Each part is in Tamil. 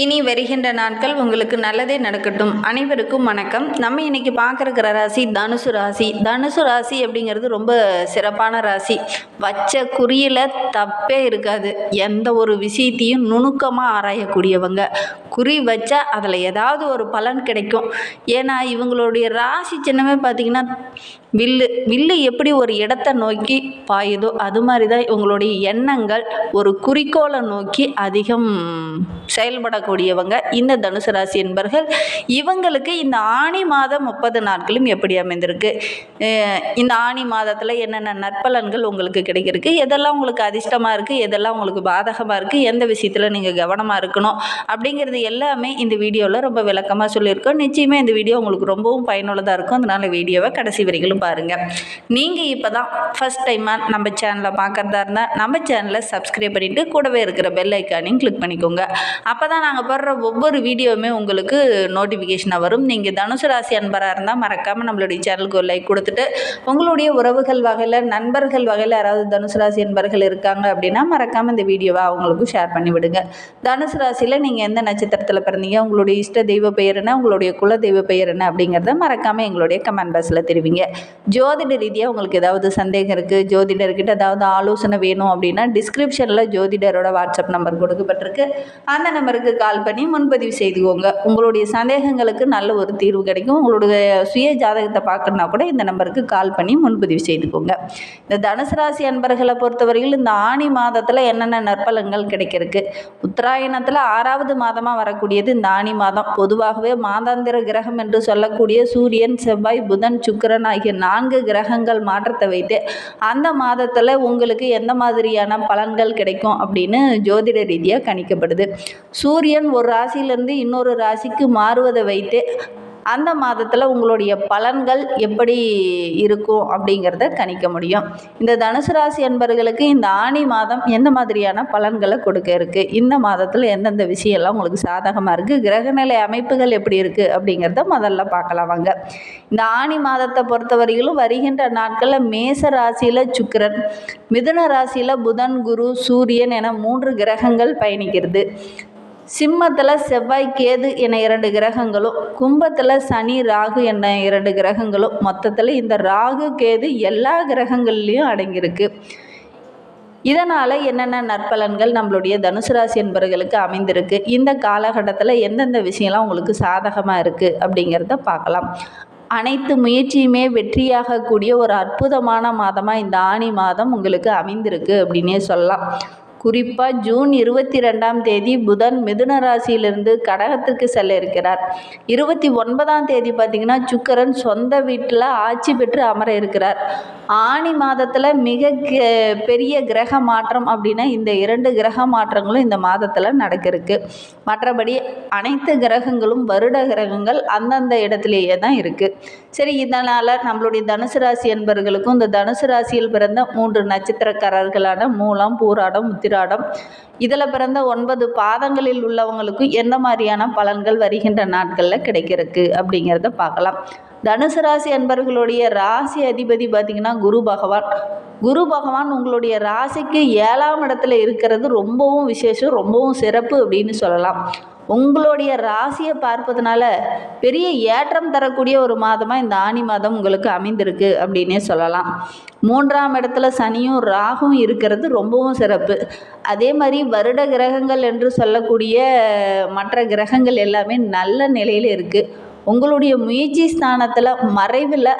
இனி வருகின்ற நாட்கள் உங்களுக்கு நல்லதே நடக்கட்டும். அனைவருக்கும் வணக்கம். நம்ம இன்னைக்கு பார்க்குற ராசி தனுசு ராசி. தனுசு ராசி அப்படிங்கிறது ரொம்ப சிறப்பான ராசி. வச்ச குறியில் தப்பே இருக்காது. எந்த ஒரு விஷயத்தையும் நுணுக்கமாக ஆராயக்கூடியவங்க. குறி வச்சா அதில் ஏதாவது ஒரு பலன் கிடைக்கும். ஏன்னா இவங்களுடைய ராசி சின்னமே பார்த்திங்கன்னா வில்லு. வில்லு எப்படி ஒரு இடத்தை நோக்கி பாயுதோ அது மாதிரி தான் இவங்களுடைய எண்ணங்கள் ஒரு குறிக்கோளை நோக்கி அதிகம் செயல்பட கூடியவங்க இந்த தனுசு ராசி என்பர்கள் இவங்களுக்கு இந்த ஆணி மாதம் முப்பது நாட்களும் எப்படி அமைந்திருக்கு? இந்த ஆணி மாதத்தில் என்னென்ன நற்பலன்கள் உங்களுக்கு கிடைக்கிறதுக்கு எதெல்லாம் உங்களுக்கு அதிர்ஷ்டமாக இருக்குது எதெல்லாம் உங்களுக்கு பாதகமாக இருக்குது எந்த விஷயத்தில் நீங்கள் கவனமாக இருக்கணும்? அப்படிங்கிறது எல்லாமே இந்த வீடியோவில் ரொம்ப விளக்கமாக சொல்லியிருக்கோம். நிச்சயமாக இந்த வீடியோ உங்களுக்கு ரொம்பவும் பயனுள்ளதாக இருக்கும். அதனால் வீடியோவை கடைசி வரைக்கும் பாருங்கள் நீங்கள் இப்போ தான் ஃபஸ்ட் டைமாக நம்ம சேனலை பார்க்குறதா இருந்தால் நம்ம சேனலை சப்ஸ்கிரைப் பண்ணிவிட்டு கூடவே இருக்கிற பெல் ஐக்கானையும் கிளிக் பண்ணிக்கோங்க. அப்போ தான் நாங்கள் போடுற ஒவ்வொரு வீடியோவுமே உங்களுக்கு நோட்டிஃபிகேஷனாக வரும். நீங்கள் தனுசு ராசி அன்பராக இருந்தால் மறக்காமல் நம்மளுடைய சேனலுக்கு ஒரு லைக் கொடுத்துட்டு உங்களுடைய உறவுகள் வகையில் நண்பர்கள் வகையில் யாராவது தனுசு ராசி அன்பர்கள் இருக்காங்க அப்படின்னா மறக்காமல் இந்த வீடியோவை அவங்களுக்கும் ஷேர் பண்ணி விடுங்க. தனுசு ராசியில் நீங்கள் எந்த நட்சத்திரத்தில் பிறந்தீங்க உங்களுடைய இஷ்ட தெய்வ பெயர் என்ன உங்களுடைய குல தெய்வ பெயர் என்ன அப்படிங்கிறத மறக்காமல் எங்களுடைய கமெண்ட் பாக்ஸில் தெரிவிங்க. ஜோதிட ரீதியாக உங்களுக்கு ஏதாவது சந்தேகம் இருக்குது ஜோதிடர்கிட்ட ஏதாவது ஆலோசனை வேணும் அப்படின்னா டிஸ்கிரிப்ஷனில் ஜோதிடரோட வாட்ஸ்அப் நம்பர் கொடுக்கப்பட்டிருக்கு. அந்த நம்பருக்கு கால் பண்ணி முன்பதிவு செய்துக்கோங்க. உங்களுடைய சந்தேகங்களுக்கு நல்ல ஒரு தீர்வு கிடைக்கும். உங்களுடைய சுய ஜாதகத்தை பார்க்கணுன்னா கூட இந்த நம்பருக்கு கால் பண்ணி முன்பதிவு செய்துக்கோங்க. இந்த தனுசு ராசி அன்பர்களை பொறுத்தவரையில் இந்த ஆணி மாதத்தில் என்னென்ன நற்பலன்கள் கிடைக்கிறதுக்கு? உத்தராயணத்தில் ஆறாவது மாதமாக வரக்கூடியது இந்த ஆணி மாதம். பொதுவாகவே மாதாந்திர கிரகம் என்று சொல்லக்கூடிய சூரியன் செவ்வாய் புதன் சுக்கிரன் ஆகிய நான்கு கிரகங்கள் மாற்றத்தை வைத்து அந்த மாதத்தில் உங்களுக்கு எந்த மாதிரியான பலன்கள் கிடைக்கும் அப்படின்னு ஜோதிட ரீதியாக கணிக்கப்படுது. சூரிய சூரியன் ஒரு ராசியிலிருந்து இன்னொரு ராசிக்கு மாறுவதை வைத்து அந்த மாதத்தில் உங்களுடைய பலன்கள் எப்படி இருக்கும் அப்படிங்கிறத கணிக்க முடியும். இந்த தனுசு ராசி என்பவர்களுக்கு இந்த ஆணி மாதம் எந்த மாதிரியான பலன்களை கொடுக்க இருக்குது இந்த மாதத்தில் எந்தெந்த விஷயம்லாம் உங்களுக்கு சாதகமாக இருக்குது கிரகநிலை அமைப்புகள் எப்படி இருக்குது அப்படிங்கிறத முதல்ல பார்க்கலாம் வாங்க. இந்த ஆணி மாதத்தை பொறுத்தவரையிலும் வருகின்ற நாட்களில் மேச ராசியில் சுக்கரன் மிதுன ராசியில் புதன் குரு சூரியன் என மூன்று கிரகங்கள் பயணிக்கிறது. சிம்மத்தில் செவ்வாய் கேது என இரண்டு கிரகங்களும் கும்பத்தில் சனி ராகு என இரண்டு கிரகங்களும். மொத்தத்தில் இந்த ராகு கேது எல்லா கிரகங்கள்லேயும் அடங்கியிருக்கு. இதனால் என்னென்ன நற்பலன்கள் நம்மளுடைய தனுசு ராசி என்பவர்களுக்கு அமைந்திருக்கு? இந்த காலகட்டத்தில் எந்தெந்த விஷயம்லாம் உங்களுக்கு சாதகமாக இருக்குது அப்படிங்கிறத பார்க்கலாம். அனைத்து முயற்சியுமே வெற்றியாகக்கூடிய ஒரு அற்புதமான மாதமாக இந்த ஆணி மாதம் உங்களுக்கு அமைந்திருக்கு அப்படின்னே சொல்லலாம். குறிப்பாக ஜூன் இருபத்தி ரெண்டாம் தேதி புதன் மிதுன ராசியிலிருந்து கடகத்திற்கு செல்ல இருக்கிறார். இருபத்தி ஒன்பதாம் தேதி பார்த்திங்கன்னா சுக்கரன் சொந்த வீட்டில் ஆட்சி பெற்று அமர இருக்கிறார். ஆணி மாதத்தில் மிக கெ- பெரிய கிரக மாற்றம் அப்படின்னா இந்த இரண்டு கிரக மாற்றங்களும் இந்த மாதத்தில் நடக்கிருக்கு மற்றபடி அனைத்து கிரகங்களும் வருட கிரகங்கள் அந்தந்த இடத்துலையே தான் இருக்குது சரி இதனால் நம்மளுடைய தனுசு ராசி என்பவர்களுக்கும் இந்த தனுசு ராசியில் பிறந்த மூன்று நட்சத்திரக்காரர்களான மூலம் பூராடம் உத்திராடம் இதில் பிறந்த ஒன்பது பாதங்களில் உள்ளவங்களுக்கும் எந்த மாதிரியான பலன்கள் வருகின்ற நாட்களில் கிடைக்கிறதுக்கு அப்படிங்கிறத பார்க்கலாம். தனுசு ராசி என்பவர்களுடைய ராசி அதிபதி பார்த்திங்கன்னா குரு பகவான். குரு பகவான் உங்களுடைய ராசிக்கு ஏழாம் இடத்துல இருக்கிறது ரொம்பவும் விசேஷம் ரொம்பவும் சிறப்பு அப்படின்னு சொல்லலாம். உங்களுடைய ராசியை பார்ப்பதுனால பெரிய ஏற்றம் தரக்கூடிய ஒரு மாதமாக இந்த ஆணி மாதம் உங்களுக்கு அமைந்திருக்கு அப்படின்னே சொல்லலாம். மூன்றாம் இடத்துல சனியும் ராகும் இருக்கிறது ரொம்பவும் சிறப்பு. அதே மாதிரி வருட கிரகங்கள் என்று சொல்லக்கூடிய மற்ற கிரகங்கள் எல்லாமே நல்ல நிலையில் இருக்குது உங்களுடைய முயற்சி ஸ்தானத்தில் மறைவில்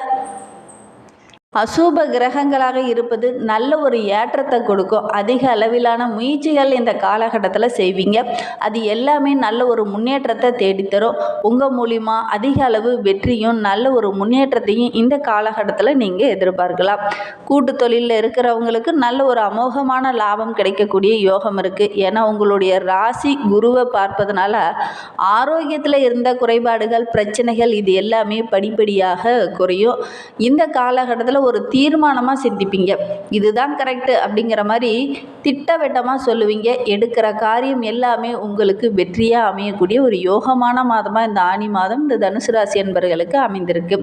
அசூப கிரகங்களாக இருப்பது நல்ல ஒரு ஏற்றத்தை கொடுக்கும். அதிக அளவிலான முயற்சிகள் இந்த காலகட்டத்தில் செய்வீங்க. அது எல்லாமே நல்ல ஒரு முன்னேற்றத்தை தேடித்தரும். உங்கள் மூலிமா அதிக அளவு வெற்றியும் நல்ல ஒரு முன்னேற்றத்தையும் இந்த காலகட்டத்தில் நீங்கள் எதிர்பார்க்கலாம். கூட்டு தொழிலில் இருக்கிறவங்களுக்கு நல்ல ஒரு அமோகமான லாபம் கிடைக்கக்கூடிய யோகம் இருக்குது ஏன்னா உங்களுடைய ராசி குருவை பார்ப்பதனால ஆரோக்கியத்தில் இருந்த குறைபாடுகள் பிரச்சனைகள் இது எல்லாமே படிப்படியாக குறையும். இந்த காலகட்டத்தில் ஒரு தீர்மானமாக சிந்திப்பீங்க. இதுதான் கரெக்டு அப்படிங்கிற மாதிரி திட்டவட்டமாக சொல்லுவீங்க. எடுக்கிற காரியம் எல்லாமே உங்களுக்கு வெற்றியாக அமையக்கூடிய ஒரு யோகமான மாதமாக இந்த ஆணி மாதம் இந்த தனுசு ராசி என்பவர்களுக்கு அமைந்திருக்கு.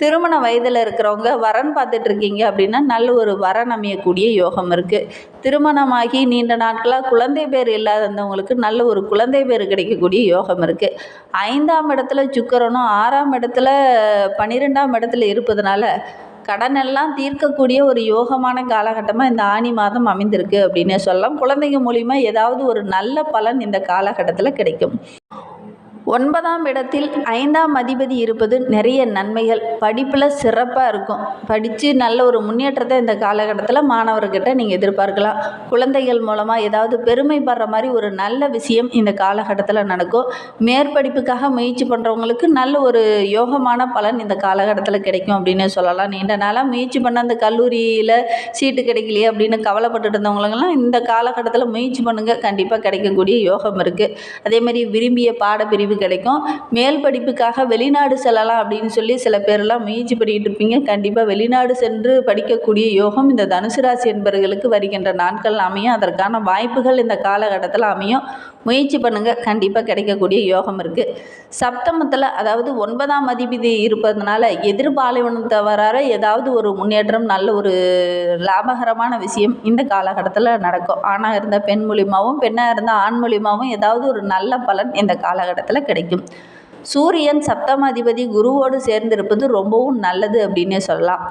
திருமண வயதில் இருக்கிறவங்க வரன் பார்த்துட்டு இருக்கீங்க அப்படின்னா நல்ல ஒரு வரன் அமையக்கூடிய யோகம் இருக்குது திருமணமாகி நீண்ட நாட்களாக குழந்தை பேர் இல்லாதவங்களுக்கு நல்ல ஒரு குழந்தை பேர் கிடைக்கக்கூடிய யோகம் இருக்குது ஐந்தாம் இடத்துல சுக்கரனும் ஆறாம் இடத்துல பன்னிரெண்டாம் இடத்துல இருப்பதனால கடனெல்லாம் தீர்க்கக்கூடிய ஒரு யோகமான காலகட்டமாக இந்த ஆனி மாதம் அமைந்திருக்கு அப்படின்னே சொல்லலாம். குழந்தைங்க மூலிமா ஏதாவது ஒரு நல்ல பலன் இந்த காலகட்டத்தில் கிடைக்கும். ஒன்பதாம் இடத்தில் ஐந்தாம் அதிபதி இருப்பது நிறைய நன்மைகள். படிப்பில் சிறப்பாக இருக்கும். படித்து நல்ல ஒரு முன்னேற்றத்தை இந்த காலகட்டத்தில் மாணவர்கிட்ட நீங்கள் எதிர்பார்க்கலாம். குழந்தைகள் மூலமாக ஏதாவது பெருமைப்படுற மாதிரி ஒரு நல்ல விஷயம் இந்த காலகட்டத்தில் நடக்கும். மேற்படிப்புக்காக முயற்சி பண்ணுறவங்களுக்கு நல்ல ஒரு யோகமான பலன் இந்த காலகட்டத்தில் கிடைக்கும் அப்படின்னு சொல்லலாம். நீண்ட நாளாக முயற்சி பண்ண அந்த கல்லூரியில் சீட்டு கிடைக்கலையே அப்படின்னு கவலைப்பட்டுட்டு இருந்தவங்களுக்கெல்லாம் இந்த காலகட்டத்தில் முயற்சி பண்ணுங்கள் கண்டிப்பாக கிடைக்கக்கூடிய யோகம் இருக்குது அதேமாதிரி விரும்பிய பாடப்பிரிவு கிடைக்கும். மேல் படிப்புக்காக வெளிநாடு செல்லலாம் அப்படின்னு சொல்லி சில பேரெல்லாம் முயற்சி பண்ணிகிட்டு இருப்பீங்க. கண்டிப்பாக வெளிநாடு சென்று படிக்கக்கூடிய யோகம் இந்த தனுசு ராசி என்பவர்களுக்கு வருகின்ற நாட்கள் அமையும். அதற்கான வாய்ப்புகள் இந்த காலகட்டத்தில் அமையும். முயற்சி பண்ணுங்கள் கண்டிப்பாக கிடைக்கக்கூடிய யோகம் இருக்குது சப்தமத்தில் அதாவது ஒன்பதாம் அதிபதி இருப்பதனால எதிர்பாலைவனத்தை வராத ஏதாவது ஒரு முன்னேற்றம் நல்ல ஒரு லாபகரமான விஷயம் இந்த காலகட்டத்தில் நடக்கும். ஆணாக இருந்தால் பெண் மூலியமாகவும் பெண்ணாக இருந்தால் ஆண் மூலியமாகவும் ஏதாவது ஒரு நல்ல பலன் இந்த காலகட்டத்தில் கிடைக்கும். சூரியன் சப்தமாதிபதி குருவோடு சேர்ந்திருப்பது ரொம்பவும் நல்லது அப்படின்னே சொல்லலாம்.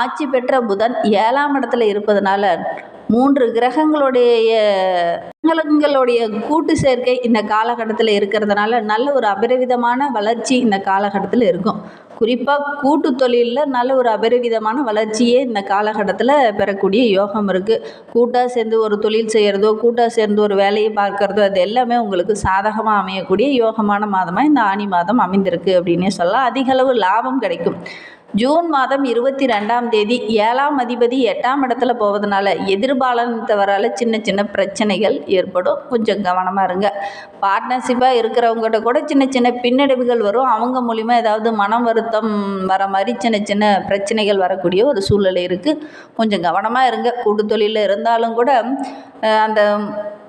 ஆட்சி பெற்ற புதன் ஏழாம் இடத்துல இருப்பதனால மூன்று கிரகங்களுடைய கிரகங்களுடைய கூட்டு சேர்க்கை இந்த காலகட்டத்தில் இருக்கிறதுனால நல்ல ஒரு அபரிவிதமான வளர்ச்சி இந்த காலகட்டத்தில் இருக்கும். குறிப்பாக கூட்டு தொழிலில் நல்ல ஒரு அபரிவிதமான வளர்ச்சியே இந்த காலகட்டத்தில் பெறக்கூடிய யோகம் இருக்குது கூட்டாக சேர்ந்து ஒரு தொழில் செய்கிறதோ கூட்டாக சேர்ந்து ஒரு வேலையை பார்க்குறதோ அது எல்லாமே உங்களுக்கு சாதகமாக அமையக்கூடிய யோகமான மாதமாக இந்த ஆணி மாதம் அமைந்திருக்கு அப்படின்னே சொல்லலாம். அதிகளவு லாபம் கிடைக்கும். ஜூன் மாதம் இருபத்தி ரெண்டாம் தேதி ஏழாம் அதிபதி எட்டாம் இடத்துல போவதனால எதிர்பாலனத்தவரால் சின்ன சின்ன பிரச்சனைகள் ஏற்படும். கொஞ்சம் கவனமாக இருங்க. பார்ட்னர்ஷிப்பாக இருக்கிறவங்ககிட்ட கூட சின்ன சின்ன பின்னடைவுகள் வரும். அவங்க மூலிமா ஏதாவது மனம் வருத்தம் வர மாதிரி சின்ன சின்ன பிரச்சனைகள் வரக்கூடிய ஒரு சூழ்நிலை இருக்குது கொஞ்சம் கவனமாக இருங்க. கூட்டு தொழிலில் இருந்தாலும் கூட அந்த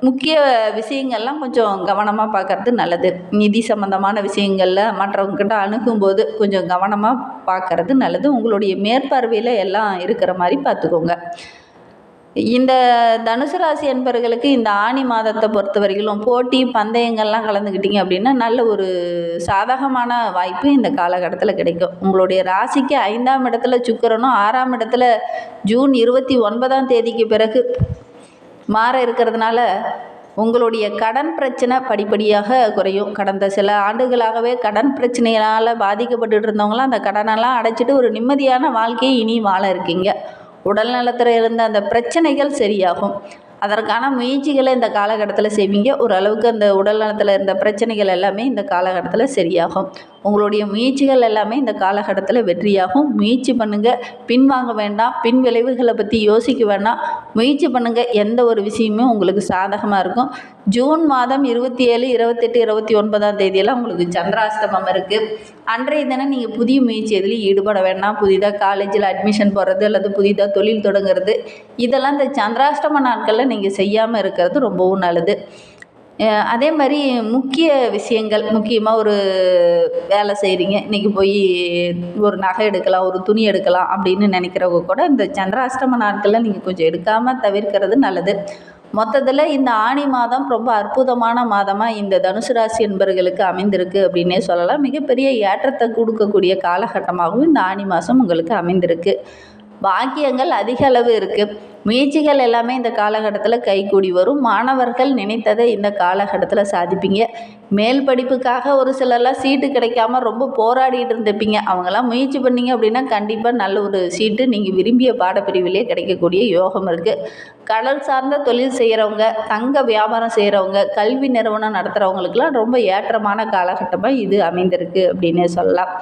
முக்கிய விஷயங்கள்லாம் கொஞ்சம் கவனமாக பார்க்கறது நல்லது. நிதி சம்மந்தமான விஷயங்களில் மற்றவங்ககிட்ட அணுகும்போது கொஞ்சம் கவனமாக பார்க்கறது நல்லது. உங்களுடைய மேற்பார்வையில் எல்லாம் இருக்கிற மாதிரி பார்த்துக்கோங்க. இந்த தனுசு ராசி என்பவர்களுக்கு இந்த ஆணி மாதத்தை பொறுத்த வரைக்கும் போட்டி பந்தயங்கள்லாம் கலந்துக்கிட்டீங்க அப்படின்னா நல்ல ஒரு சாதகமான வாய்ப்பு இந்த காலகட்டத்தில் கிடைக்கும். உங்களுடைய ராசிக்கு ஐந்தாம் இடத்துல சுக்கரனும் ஆறாம் இடத்துல ஜூன் இருபத்தி ஒன்பதாம் தேதிக்கு பிறகு மாற இருக்கிறதுனால உங்களுடைய கடன் பிரச்சனை படிப்படியாக குறையும். கடந்த சில ஆண்டுகளாகவே கடன் பிரச்சனையினால் பாதிக்கப்பட்டுட்டு இருந்தவங்களாம் அந்த கடனெல்லாம் அடைச்சிட்டு ஒரு நிம்மதியான வாழ்க்கையை இனி வாழ இருக்கீங்க. உடல் நலத்தில் இருந்த அந்த பிரச்சனைகள் சரியாகும். அதற்கான முயற்சிகளை இந்த காலகட்டத்தில் செய்வீங்க. ஓரளவுக்கு அந்த உடல் நலத்தில் இருந்த பிரச்சனைகள் எல்லாமே இந்த காலகட்டத்தில் சரியாகும். உங்களுடைய முயற்சிகள் எல்லாமே இந்த காலகட்டத்தில் வெற்றியாகும். முயற்சி பண்ணுங்கள் பின்வாங்க வேண்டாம். பின் விளைவுகளை பற்றி யோசிக்க வேண்டாம். முயற்சி பண்ணுங்கள் எந்த ஒரு விஷயமும் உங்களுக்கு சாதகமாக இருக்கும். ஜூன் மாதம் இருபத்தி ஏழு இருபத்தெட்டு இருபத்தி ஒன்பதாம் தேதியெல்லாம் உங்களுக்கு சந்திராஷ்டமம் இருக்குது அன்றைய தினம் நீங்கள் புதிய முயற்சி எதுலேயும் ஈடுபட வேண்டாம். புதிதாக காலேஜில் அட்மிஷன் போடுறது அல்லது புதிதாக தொழில் தொடங்குறது. இதெல்லாம் இந்த சந்திராஷ்டம நாட்களில் நீங்கள் செய்யாமல் இருக்கிறது ரொம்பவும் நல்லது. அதே மாதிரி முக்கிய விஷயங்கள் முக்கியமாக ஒரு வேலை செய்கிறீங்க இன்றைக்கி போய் ஒரு நகை எடுக்கலாம் ஒரு துணி எடுக்கலாம் அப்படின்னு நினைக்கிறவங்க கூட இந்த சந்திராஷ்டம நாட்களில் நீங்கள் கொஞ்சம் எடுக்காமல் தவிர்க்கிறது நல்லது. மொத்தத்தில் இந்த ஆணி மாதம் ரொம்ப அற்புதமான மாதமாக இந்த தனுசு ராசி என்பவர்களுக்கு அமைந்திருக்கு அப்படின்னே சொல்லலாம். மிகப்பெரிய ஏற்றத்தை கொடுக்கக்கூடிய காலகட்டமாகவும் இந்த ஆணி மாதம் உங்களுக்கு அமைந்திருக்கு. பாக்கியங்கள் அதிக அளவு இருக்குது முயற்சிகள் எல்லாமே இந்த காலகட்டத்தில் கைகூடி வரும். மாணவர்கள் நினைத்ததை இந்த காலகட்டத்தில் சாதிப்பீங்க. மேல் படிப்புக்காக ஒரு சிலர்லாம் சீட்டு கிடைக்காம ரொம்ப போராடிட்டு இருந்திருப்பீங்க. அவங்கெல்லாம் முயற்சி பண்ணீங்க அப்படின்னா கண்டிப்பாக நல்ல ஒரு சீட்டு நீங்கள் விரும்பிய பாடப்பிரிவிலே கிடைக்கக்கூடிய யோகம் இருக்குது கடல் சார்ந்த தொழில் செய்கிறவங்க தங்க வியாபாரம் செய்கிறவங்க கல்வி நிறுவனம் நடத்துகிறவங்களுக்கெல்லாம் ரொம்ப ஏற்றமான காலகட்டமாக இது அமைந்திருக்கு அப்படின்னே சொல்லலாம்.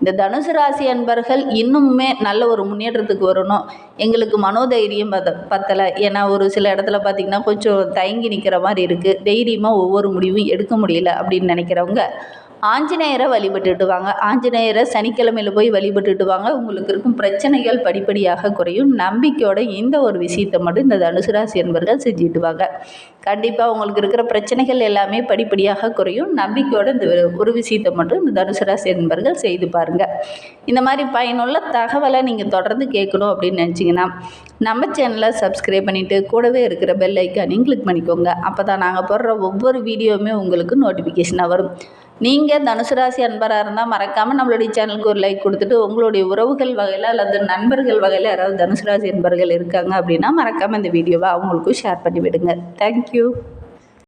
இந்த தனுசு ராசி அன்பர்கள் இன்னுமே நல்ல ஒரு முன்னேற்றத்துக்கு வரணும். எங்களுக்கு மனோதைரியம் பத பத்தலை. ஏன்னா ஒரு சில இடத்துல பார்த்திங்கன்னா கொஞ்சம் தயங்கி நிற்கிற மாதிரி இருக்குது தைரியமாக ஒவ்வொரு முடிவும் எடுக்க முடியல அப்படின்னு நினைக்கிறவங்க ஆஞ்சநேயரை வழிபட்டுட்டு வாங்க ஆஞ்சநேயரை சனிக்கிழமையில் போய் வழிபட்டுட்டு வாங்க உங்களுக்கு இருக்கும் பிரச்சனைகள் படிப்படியாக குறையும். நம்பிக்கையோட இந்த ஒரு விஷயத்தை மட்டும் இந்த தனுசு ராசி என்பர்கள் செஞ்சுட்டு வாங்க கண்டிப்பாக உங்களுக்கு இருக்கிற பிரச்சனைகள் எல்லாமே படிப்படியாக குறையும். நம்பிக்கையோட இந்த ஒரு விஷயத்தை மட்டும் இந்த தனுசு ராசி என்பர்கள் செய்து பாருங்கள் இந்த மாதிரி பயனுள்ள தகவலை நீங்கள் தொடர்ந்து கேட்கணும் அப்படின்னு நினச்சிங்கன்னா நம்ம சேனலை சப்ஸ்கிரைப் பண்ணிவிட்டு கூடவே இருக்கிற பெல் ஐக்கானையும் கிளிக் பண்ணிக்கோங்க. அப்போ தான் நாங்கள் போடுற ஒவ்வொரு வீடியோவுமே உங்களுக்கு நோட்டிஃபிகேஷனாக வரும். நீங்கள் தனுசு ராசி அன்பராக இருந்தால் மறக்காமல் நம்மளுடைய சேனலுக்கு ஒரு லைக் கொடுத்துட்டு உங்களுடைய உறவுகள் வகையில் அல்லது நண்பர்கள் வகையில் யாராவது தனுசு ராசி அன்பர்கள் இருக்காங்க அப்படின்னா மறக்காமல் இந்த வீடியோவை அவங்களுக்கும் ஷேர் பண்ணி விடுங்க தேங்க்யூ